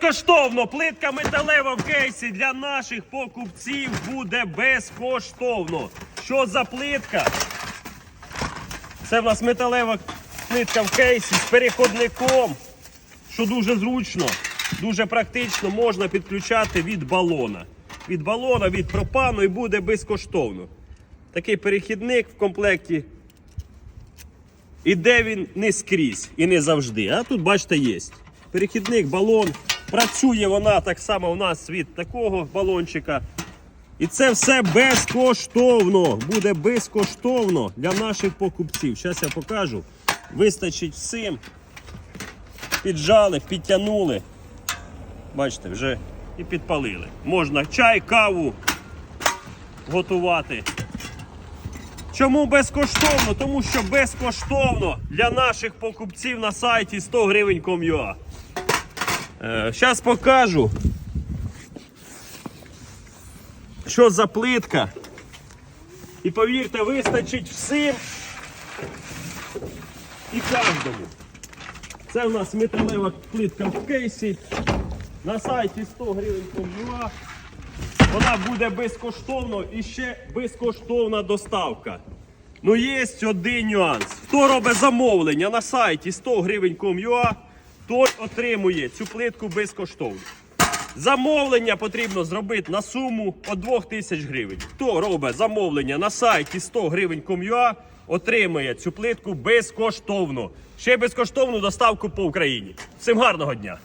Безкоштовно плитка металева в кейсі для наших покупців буде безкоштовно. Що за плитка? Це в нас металева плитка в кейсі з переходником, що дуже зручно, дуже практично можна підключати від балона. Від балона, від пропану і буде безкоштовно. Такий перехідник в комплекті. Іде він не скрізь і не завжди. А тут, бачите, є. Перехідник, балон. Працює вона так само у нас від такого балончика. І це все безкоштовно. Буде безкоштовно для наших покупців. Зараз я покажу. Вистачить всім. Піджали, підтягнули. Бачите, вже і підпалили. Можна чай, каву готувати. Чому безкоштовно? Тому що безкоштовно для наших покупців на сайті 100 гривень Ком'юа. Зараз покажу, що за плитка. І повірте, вистачить всім і кожному. Це у нас металева плитка в кейсі. На сайті 100 гривень Ком'юа. Вона буде безкоштовно і ще безкоштовна доставка. Ну є один нюанс. Хто робить замовлення на сайті 100 гривень Ком'юа, той отримує цю плитку безкоштовно. Замовлення потрібно зробити на суму от 2000 гривень. Хто робить замовлення на сайті 100 гривень Ком'юа, отримує цю плитку безкоштовно. Ще безкоштовну доставку по Україні. Всім гарного дня!